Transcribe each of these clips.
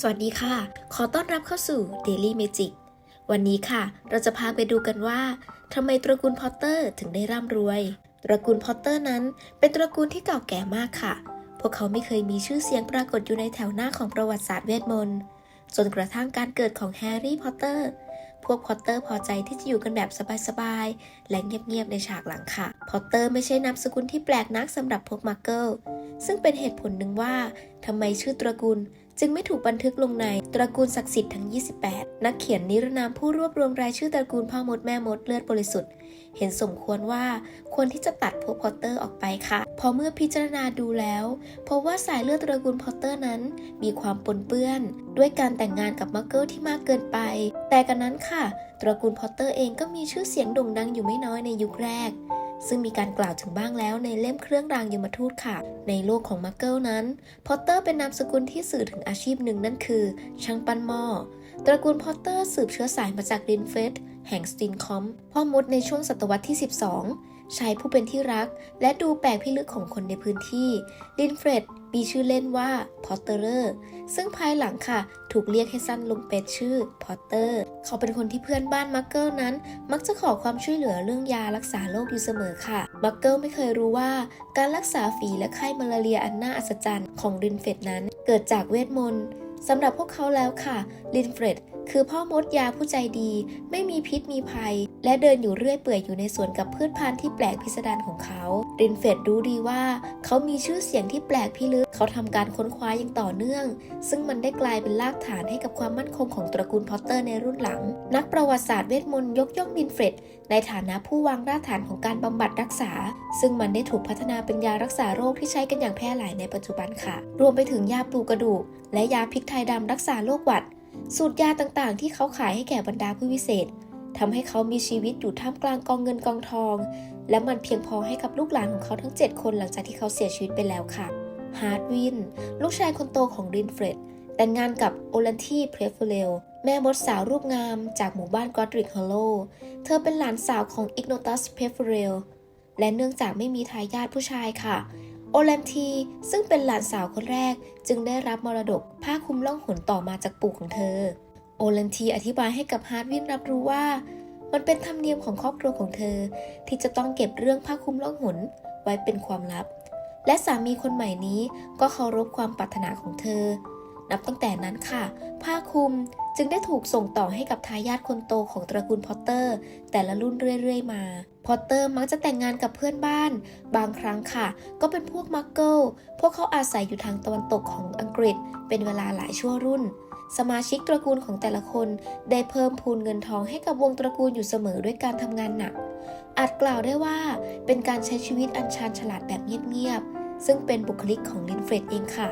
สวัสดีค่ะ ขอต้อนรับเข้าสู่ Daily Magic วันนี้ค่ะ เราจะพาไปดูกันว่าทำไมตระกูลพอตเตอร์ถึงได้ร่ำรวย ตระกูลพอตเตอร์นั้น เป็นตระกูลที่เก่าแก่มากค่ะ พวกเขาไม่เคยมีชื่อเสียงปรากฏอยู่ในแถวหน้าของประวัติศาสตร์เวทมนต์ จนกระทั่งการเกิดของแฮร์รี่พอตเตอร์ พวกพอตเตอร์พอใจที่จะอยู่กันแบบสบายๆ และเงียบๆ ในฉากหลังค่ะ พอตเตอร์ไม่ใช่นามสกุลที่แปลกนักสำหรับพวกมักเกิลซึ่งเป็นเหตุผลหนึ่งว่าทำไมชื่อตระกูล จึงไม่ถูกบันทึกลงในตระกูลศักดิ์สิทธิ์ทั้ง 28 นักเขียนนิรนามผู้รวบรวมรายชื่อตระกูลพ่อมดแม่มดเลือดบริสุทธิ์ เห็นสมควรว่าควรที่จะตัดพวกพอตเตอร์ออกไปค่ะเพอเมื่อพิจารณาดูแล้วพบว่าสายเลือดตระกูลพอตเตอร์นั้น มีความปนเปื้อน ด้วยการแต่งงานกับมักเกิลที่มากเกินไป แต่กันนั้นค่ะ ตระกูลพอตเตอร์เองก็มีชื่อเสียงโด่งดังอยู่ไม่น้อยในยุคแรก ซึ่งมีการกล่าวถึงบ้างแล้วในเล่มเครื่องรางยมทูตค่ะ ในโลกของมักเกิลนั้น พอตเตอร์เป็นนามสกุลที่สื่อถึงอาชีพหนึ่งนั่นคือ ช่างปั้นหม้อ ตระกูลพอตเตอร์สืบเชื้อสายมาจากดินเฟสแห่งสตินคอม พ่อมดในช่วงศตวรรษที่ 12 ชายผู้เป็นที่รัก และดูแปลกพิลึกของคนในพื้นที่ ลินเฟรดมีชื่อเล่นว่าพอตเตอร์ซึ่งภายหลังค่ะ ถูกเรียกให้สั้นลงเป็นชื่อพอตเตอร์ เขาเป็นคนที่เพื่อนบ้านมักเกิลนั้น มักจะขอความช่วยเหลือเรื่องยารักษาโรคอยู่เสมอค่ะ มักเกิลไม่เคยรู้ว่า การรักษาฝีและไข้มาลาเรียอันน่าอัศจรรย์ของลินเฟรดนั้น เกิดจากเวทมนต์สำหรับพวกเขาแล้วค่ะ ลินเฟรด คือพ่อมดยาผู้ใจดี ไม่มีพิษมีภัย และเดินอยู่เรื่อยเปื่อยอยู่ในสวนกับพืชพันธุ์ที่แปลกพิสดารของเขาลินเฟรดรู้ดีว่า เขามีชื่อเสียงที่แปลกพิลึกเขาทำการค้นคว้าอย่างต่อเนื่อง ซึ่งมันได้กลายเป็นรากฐานให้กับความมั่นคงของตระกูลพอตเตอร์ในรุ่นหลัง นักประวัติศาสตร์เวทมนต์ยกย่องลินเฟรดในฐานะผู้วางรากฐานของการบำบัดรักษา ซึ่งมันได้ถูกพัฒนาเป็นยารักษาโรคที่ใช้กันอย่างแพร่หลายในปัจจุบันค่ะ รวมไปถึงยาปลูกกระดูก และยาพริกไทยดำรักษาโรคหวัด สูตรยาต่างๆ ที่เขาขายให้แก่บรรดาผู้วิเศษทำให้เขามีชีวิตอยู่ท่ามกลางกองเงินกองทอง และมันเพียงพอให้กับลูกหลานของเขาทั้ง 7 คนหลังจากที่เขาเสียชีวิตไปแล้วค่ะฮาร์ดวิน ลูกชายคนโตของรินเฟรด แต่งงานกับโอลันทีเพรฟเรลแม่มดสาวรูปงามจากหมู่บ้านกอดริกฮอลโล เธอเป็นหลานสาวของอิกโนตัสเพฟเรลและเนื่องจากไม่มีทายาทผู้ชายค่ะ โอแลนทีซึ่งเป็นหลานสาวคนแรกจึงได้รับมรดกผ้าคลุมล่องหนต่อมาจากปู่ของเธอ โอแลนทีอธิบายให้กับฮาร์ดวินรับรู้ว่า มันเป็นธรรมเนียมของครอบครัวของเธอ ที่จะต้องเก็บเรื่องผ้าคลุมล่องหนไว้เป็นความลับ และสามีคนใหม่นี้ก็เคารพความปรารถนาของเธอ นับตั้งแต่นั้นค่ะ ผ้าคลุมจึงได้ถูกส่งต่อให้กับทายาทคนโตของตระกูลพอตเตอร์ แต่ละรุ่นเรื่อยๆมา พอตเตอร์มักจะแต่งงานกับเพื่อนบ้าน บางครั้งค่ะ ก็เป็นพวกมักเกิลพวกเขาอาศัยอยู่ทางตะวันตกของอังกฤษ เป็นเวลาหลายชั่วรุ่น สมาชิกตระกูลของแต่ละคนได้เพิ่มพูนเงินทองให้กับวงตระกูลอยู่เสมอด้วยการทำงานหนัก อาจกล่าวได้ว่าเป็นการใช้ชีวิตอันชาญฉลาดแบบเงียบๆซึ่งเป็นบุคลิกของลินเฟรดเองค่ะ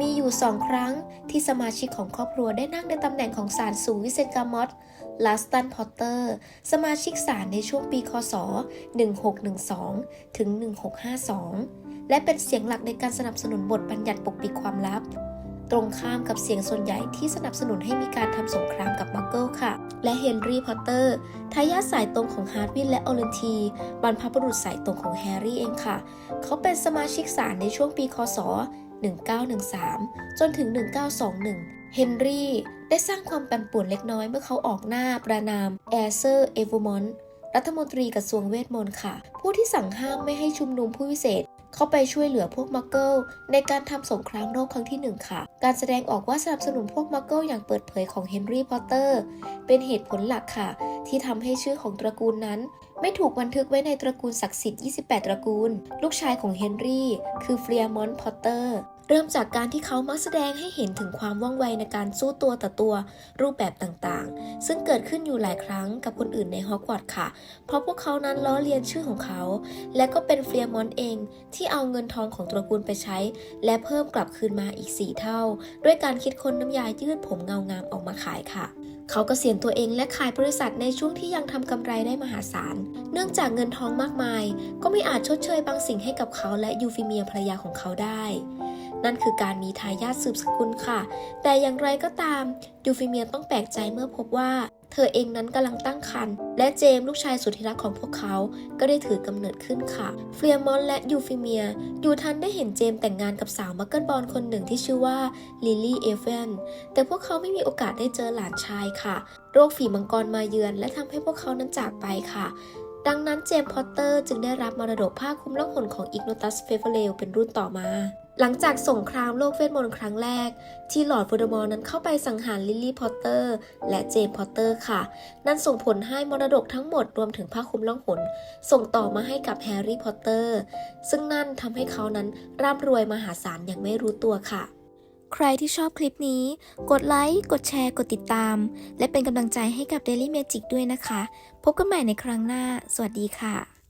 มีอยู่สองครั้งที่สมาชิกของครอบครัวได้นั่งในตำแหน่งของศาลสูงวิเซนกามอตลาสตันพอตเตอร์ สมาชิกศาลในช่วงปีคศ 1612 ถึง 1652 และเป็นเสียงหลักในการสนับสนุนบทบัญญัติปกปิดความลับ ตรงข้ามกับเสียงส่วนใหญ่ที่สนับสนุนให้มีการทำสงครามกับมักเกิลค่ะ และเฮนรี่พอตเตอร์ทายาทสายตรงของฮาร์ดวินและโอเลนทีบรรพบุรุษสายตรงของแฮร์รี่เองค่ะ เขาเป็นสมาชิกศาลในช่วงปีคศ 1913 จนถึง 1921 เฮนรี่ได้สร้างความปั่นป่วนเล็กน้อยเมื่อเขาออกหน้าประนามแอเซอร์เอวูมอนรัฐมนตรีกระทรวงเวทมนต์ค่ะ ผู้ที่สั่งห้ามไม่ให้ชุมนุมผู้วิเศษ เข้าไปช่วยเหลือพวกมักเกิลในการทำสงครามโลกครั้งที่หนึ่งค่ะ การแสดงออกว่าสนับสนุนพวกมักเกิลอย่างเปิดเผยของเฮนรี่พอตเตอร์เป็นเหตุผลหลักค่ะ ที่ทำให้ชื่อของตระกูลนั้น ไม่ถูกบันทึกไว้ในตระกูลศักดิ์สิทธิ์ 28 ตระกูล ลูกชายของเฮนรี่คือเฟรียมอนต์พอตเตอร์ เริ่มจากการที่เขามักแสดงให้เห็นถึงความว่องไวในการสู้ตัวต่อตัวรูปแบบต่างๆ ซึ่งเกิดขึ้นอยู่หลายครั้งกับคนอื่นในฮอกวอตส์ค่ะ เพราะพวกเขานั้นล้อเลียนชื่อของเขา และก็เป็นเฟรียมอนเองที่เอาเงินทองของตระกูลไปใช้ และเพิ่มกลับคืนมาอีก 4 เท่า ด้วยการคิดค้นน้ำยายืดผมเงางามออกมาขายค่ะเขาก็เสียนตัวเองและขายบริษัทในช่วงที่ยังทำกำไรได้มหาศาล เนื่องจากเงินทองมากมาย ก็ไม่อาจชดเชยบางสิ่งให้กับเขาและยูฟิเมียภรรยาของเขาได้ นั่นคือการมีทายาทสืบสกุลค่ะ แต่อย่างไรก็ตามยูฟิเมียต้องแปลกใจเมื่อพบว่า เธอเองนั้นกำลังตั้งครรภ์และเจมลูกชายสุดที่รักของพวกเขา ก็ได้ถือกำเนิดขึ้นค่ะ เฟรียมอนและยูฟิเมียอยู่ทันได้เห็นเจมแต่งงานกับสาวมักเกิลบอลคนหนึ่งที่ชื่อว่าลิลลี่เอเวนแต่พวกเขาไม่มีโอกาสได้เจอหลานชายค่ะ โรคฝีมังกรมาเยือน และทำให้พวกเขานั้นจากไปค่ะดังนั้นเจมส์พอตเตอร์จึงได้รับมรดกผ้าคลุมล่องหนของอิกโนตัสเฟเวเลลเป็นรุ่นต่อมา หลังจากสงครามโลกเวทมนต์ครั้งแรก ที่หลอร์ดฟูดมอร์นั้นเข้าไปสังหารลิลลี่พอตเตอร์ และเจมส์พอตเตอร์ค่ะ นั่นส่งผลให้มรดกทั้งหมดรวมถึงผ้าคลุมล่องหนส่งต่อมาให้กับแฮร์รี่พอตเตอร์ ซึ่งนั่นทำให้เขานั้นร่ำรวยมหาศาลอย่างไม่รู้ตัวค่ะ ใครที่ชอบคลิปนี้ กดไลค์ กดแชร์ กดติดตาม และเป็นกำลังใจให้กับ Daily Magic ด้วยนะคะ พบกันใหม่ในครั้งหน้า สวัสดีค่ะ